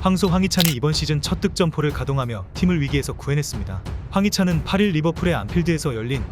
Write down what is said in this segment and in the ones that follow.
황소 황희찬이 이번 시즌 첫 득점포를 가동하며 팀을 위기에서 구해냈습니다. 황희찬은 8일 리버풀의 안필드에서 열린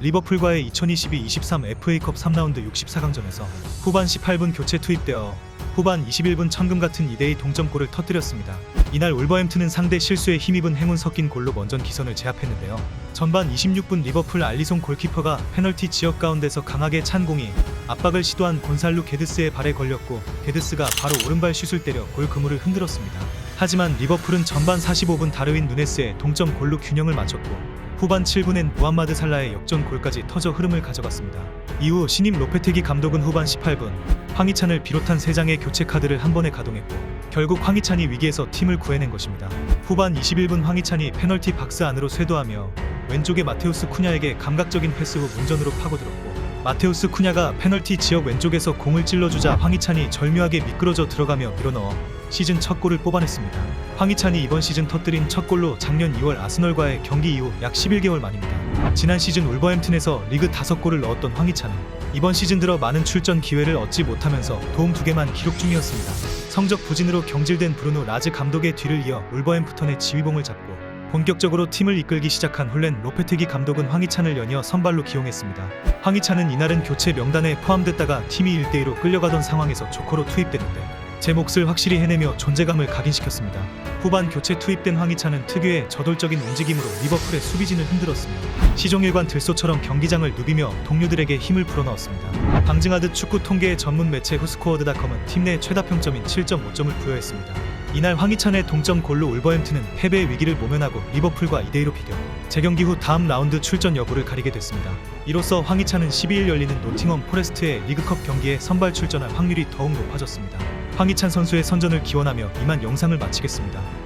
리버풀과의 2022-23 FA컵 3라운드 64강전에서 후반 18분 교체 투입되어 후반 21분 천금 같은 2대2 동점골을 터뜨렸습니다. 이날 울버햄튼은 상대 실수에 힘입은 행운 섞인 골로 먼전 기선을 제압했는데요. 전반 26분 리버풀 알리송 골키퍼가 페널티 지역 가운데서 강하게 찬 공이 압박을 시도한 곤살루 게드스의 발에 걸렸고 게드스가 바로 오른발 슛을 때려 골 그물을 흔들었습니다. 하지만 리버풀은 전반 45분 다르윈 누네스의 동점 골로 균형을 맞췄고 후반 7분엔 무함마드 살라의 역전 골까지 터져 흐름을 가져갔습니다. 이후 신임 로페테기 감독은 후반 18분 황희찬을 비롯한 3장의 교체 카드를 한 번에 가동했고 결국 황희찬이 위기에서 팀을 구해낸 것입니다. 후반 21분 황희찬이 페널티 박스 안으로 쇄도하며 왼쪽의 마테우스 쿠냐에게 감각적인 패스 후 문전으로 파고들었고 마테우스 쿠냐가 페널티 지역 왼쪽에서 공을 찔러주자 황희찬이 절묘하게 미끄러져 들어가며 밀어넣어 시즌 첫 골을 뽑아냈습니다. 황희찬이 이번 시즌 터뜨린 첫 골로 작년 2월 아스널과의 경기 이후 약 11개월 만입니다. 지난 시즌 울버햄튼에서 리그 5골을 넣었던 황희찬은 이번 시즌 들어 많은 출전 기회를 얻지 못하면서 도움 2개만 기록 중이었습니다. 성적 부진으로 경질된 브루노 라즈 감독의 뒤를 이어 울버햄프턴의 지휘봉을 잡고 본격적으로 팀을 이끌기 시작한 홀렌 로페테기 감독은 황희찬을 연이어 선발로 기용했습니다. 황희찬은 이날은 교체 명단에 포함됐다가 팀이 1대2로 끌려가던 상황에서 조커로 투입됐는데 제 몫을 확실히 해내며 존재감을 각인시켰습니다. 후반 교체 투입된 황희찬은 특유의 저돌적인 움직임으로 리버풀의 수비진을 흔들었습니다. 시종일관 들소처럼 경기장을 누비며 동료들에게 힘을 불어넣었습니다. 방증하듯 축구 통계의 전문 매체 후스코어드닷컴은 팀 내 최다 평점인 7.5점을 부여했습니다. 이날 황희찬의 동점 골로 울버햄튼은 패배의 위기를 모면하고 리버풀과 2대2로 비겨 재경기 후 다음 라운드 출전 여부를 가리게 됐습니다. 이로써 황희찬은 12일 열리는 노팅엄 포레스트의 리그컵 경기에 선발 출전할 확률이 더욱 높아졌습니다. 황희찬 선수의 선전을 기원하며 이만 영상을 마치겠습니다.